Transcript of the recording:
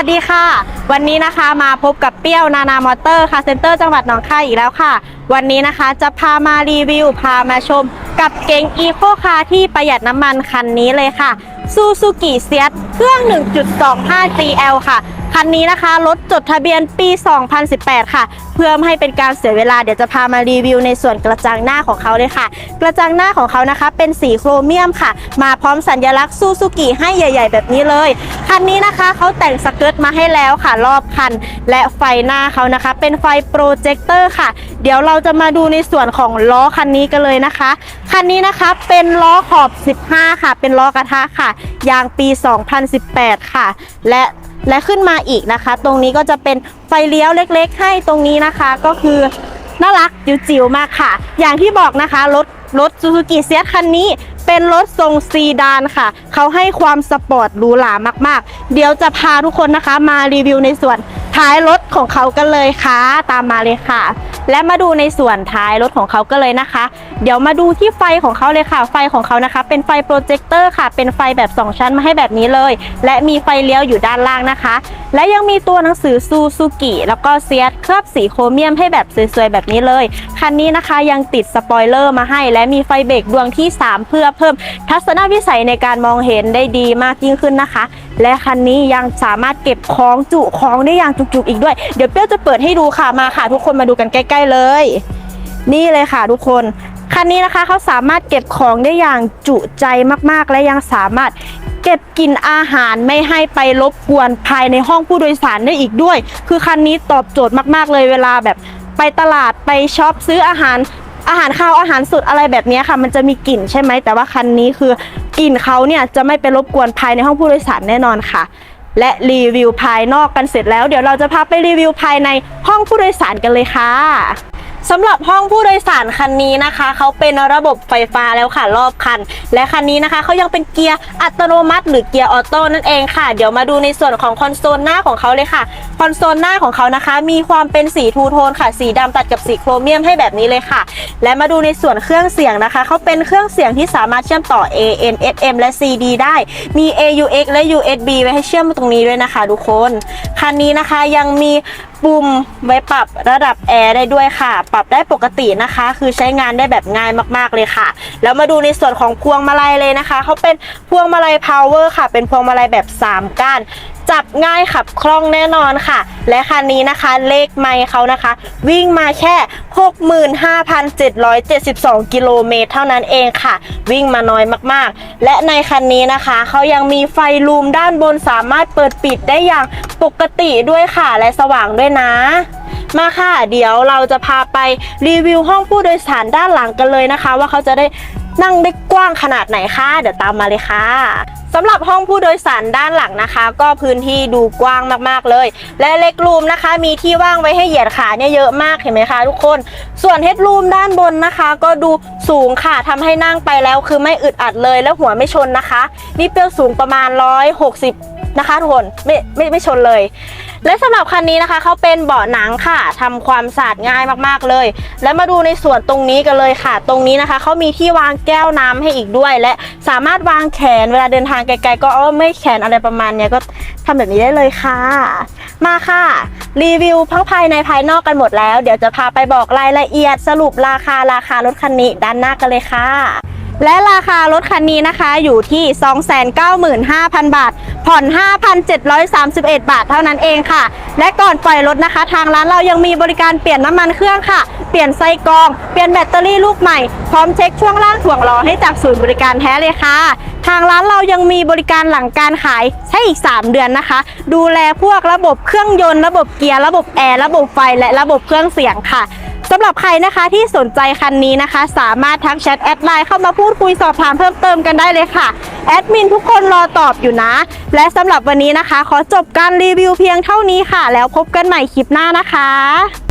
ัสดีค่ะ วันนี้นะคะมาพบกับเปรี้ยวนานามอเตอร์ค่ะเซ็นเตอร์จังหวัดหนองคายอีกแล้วค่ะ วันนี้นะคะจะพามารีวิว พามาชม กับเก๋งอีโคคาร์ที่ประหยัดน้ำมันคันนี้เลยค่ะซูซูกิเซียเครื่อง 1.25 GL ค่ะ คันนี้นะคะรถจดทะเบียนปี 2018 ค่ะ เพื่อไม่ให้เป็นการเสียเวลาเดี๋ยวจะพามารีวิวในส่วนกระจังหน้าของเขาเลยค่ะ กระจังหน้าของเขานะคะเป็นสีโครเมียมค่ะ มาพร้อมสัญลักษณ์ซูซูกิให้ใหญ่ ๆ แบบนี้เลย คันนี้นะคะเขาแต่งสเกิร์ตมาให้แล้วค่ะรอบคัน และไฟหน้าเขานะคะ เป็นไฟโปรเจคเตอร์ค่ะ เดี๋ยวเราจะมาดูในส่วนของล้อคันนี้กันเลยนะคะ คันนี้นะคะเป็นล้อขอบ 15 ค่ะ เป็นล้อกระทะค่ะยางปี 2018 ค่ะ และและขึ้นมาอีกนะคะ ตรงนี้ก็จะเป็นไฟเลี้ยวเล็กๆ ให้ตรงนี้นะคะก็คือน่ารักจิ๋วๆมากค่ะ อย่างที่บอกนะคะรถรถซูซูกิเซียคันนี้เป็นรถทรงซีดานค่ะ เขาให้ความสปอร์ตหรูหรามากๆ เดี๋ยวจะพาทุกคนนะคะมารีวิวในส่วนท้ายรถของเขากันเลยค่ะ ตามมาเลยค่ะ และมาดูในส่วนท้ายรถของเขาก็เลยนะคะ เดี๋ยวมาดูที่ไฟของเขาเลยค่ะ ไฟของเขานะคะ เป็นไฟโปรเจคเตอร์ค่ะ เป็นไฟแบบ 2 ชั้นมาให้แบบนี้เลย และมีไฟเลี้ยวอยู่ด้านล่างนะคะ และยังมีตัวหนังสือซูซูกิแล้วก็เซียสเคลือบสีโครเมียมให้แบบสวยๆแบบนี้เลย คันนี้นะคะยังติดสปอยเลอร์มาให้ และมีไฟเบรกดวงที่ 3 เพื่อเพิ่ม ทัศนวิสัยในการมองเห็นได้ดีมากยิ่งขึ้นนะคะ และคันนี้ยังสามารถเก็บของจุของได้อย่างจุกๆอีกด้วย เดี๋ยวเปี้ยวจะเปิดให้ดูค่ะมาค่ะ ทุกคนมาดูกันใกล้ๆเลย นี่เลยค่ะทุกคน คันนี้นะคะเขาสามารถเก็บของได้อย่างจุใจมากๆ และยังสามารถเก็บกินอาหารไม่ให้ไปรบกวนภายในห้องผู้โดยสารได้อีกด้วย คือคันนี้ตอบโจทย์มากๆเลยเวลาแบบไปตลาดไปช็อปซื้ออาหารอาหารข้าวอาหารสดอะไรแบบนี้ค่ะ มันจะมีกลิ่นใช่ไหมแต่ว่าคันนี้คือกลิ่นเขาเนี่ยจะไม่ไปรบกวนภายในห้องผู้โดยสารแน่นอนค่ะ และรีวิวภายนอกกันเสร็จแล้ว เดี๋ยวเราจะพาไปรีวิวภายในห้องผู้โดยสารกันเลยค่ะ สำหรับห้องผู้โดยสารคันนี้นะคะ เขาเป็นระบบไฟฟ้าแล้วค่ะรอบคัน และคันนี้นะคะเขายังเป็นเกียร์อัตโนมัติ หรือเกียร์ออโต้นั่นเองค่ะ เดี๋ยวมาดูในส่วนของคอนโซลหน้าของเขาเลยค่ะ คอนโซลหน้าของเขานะคะ มีความเป็นสีทูโทนค่ะ สีดำตัดกับสีโครเมียมให้แบบนี้เลยค่ะ และมาดูในส่วนเครื่องเสียงนะคะเขาเป็นเครื่องเสียงที่สามารถเชื่อมต่อ AM FM และ CD ได้ มี AUX และ USB ไว้ให้เชื่อมตรงนี้ด้วยนะคะทุกคน คันนี้นะคะยังมีปุ่มไว้ปรับระดับแอร์ได้ด้วยค่ะ ปรับได้ปกตินะคะ คือใช้งานได้แบบง่ายมากๆเลยค่ะ แล้วมาดูในส่วนของพวงมาลัยเลยนะคะเขาเป็นพวงมาลัย power ค่ะ เป็นพวงมาลัยแบบ 3 ก้าน จับง่ายขับคล่องแน่นอนค่ะ และคันนี้นะคะเลขไมล์เขานะคะ วิ่งมาแค่ 65,772 กิโลเมตรเท่านั้นเองค่ะ วิ่งมาน้อยมากๆ และในคันนี้นะคะเขายังมีไฟลูมด้านบนสามารถเปิดปิดได้อย่างปกติด้วยค่ะและสว่างด้วยนะ มาค่ะ เดี๋ยวเราจะพาไปรีวิวห้องผู้โดยสารด้านหลังกันเลยนะคะ ว่าเขาจะได้ นั่งได้กว้างขนาดไหนคะเดี๋ยวตามมาเลยค่ะสำหรับห้องผู้โดยสารด้านหลังนะคะ ก็พื้นที่ดูกว้างมากๆเลย และเล็กรูมนะคะ มีที่ว่างไว้ให้เหยียดขาเนี่ยเยอะมากเห็นไหมคะทุกคน ส่วนเฮดรูมด้านบนนะคะ ก็ดูสูงค่ะทำให้นั่งไปแล้วคือไม่อึดอัดเลยและหัวไม่ชนนะคะ นี่เปรียวสูงประมาณ 160 นะคะทุกคนไม่ไม่ไม่ชนเลย และสำหรับคันนี้นะคะเขาเป็นเบาะหนังค่ะทำความสะอาดง่ายมากๆเลย และมาดูในส่วนตรงนี้กันเลยค่ะ ตรงนี้นะคะเขามีที่วางแก้วน้ำให้อีกด้วย และสามารถวางแขนเวลาเดินทางไกลๆ ก็เอไม่แขนอะไรประมาณเนี้ยก็ทำแบบนี้ได้เลยค่ะ มาค่ะ รีวิวทั้งภายในภายนอกกันหมดแล้ว เดี๋ยวจะพาไปบอกรายละเอียดสรุปราคาราคารถคันนี้ด้านหน้ากันเลยค่ะ และราคารถคันนี้นะคะอยู่ที่ 295,000 บาท ผ่อน 5,731 บาทเท่านั้นเองค่ะ และก่อนปล่อยรถนะคะ ทางร้านเรายังมีบริการเปลี่ยนน้ำมันเครื่องค่ะ เปลี่ยนไส้กรอง เปลี่ยนแบตเตอรี่ลูกใหม่ พร้อมเช็คช่วงล่างถ่วงล้อให้จากศูนย์บริการแท้เลยค่ะ ทางร้านเรายังมีบริการหลังการขายใช้อีก 3 เดือนนะคะ ดูแลพวกระบบเครื่องยนต์ ระบบเกียร์ ระบบแอร์ ระบบไฟ และระบบเครื่องเสียงค่ะ สำหรับใครนะคะที่สนใจคันนี้นะคะ สามารถทักแชทแอดไลน์เข้ามาพูดคุยสอบถามเพิ่มเติมกันได้เลยค่ะแอดมินทุกคนรอตอบอยู่นะ และสำหรับวันนี้นะคะ ขอจบการรีวิวเพียงเท่านี้ค่ะ แล้วพบกันใหม่คลิปหน้านะคะ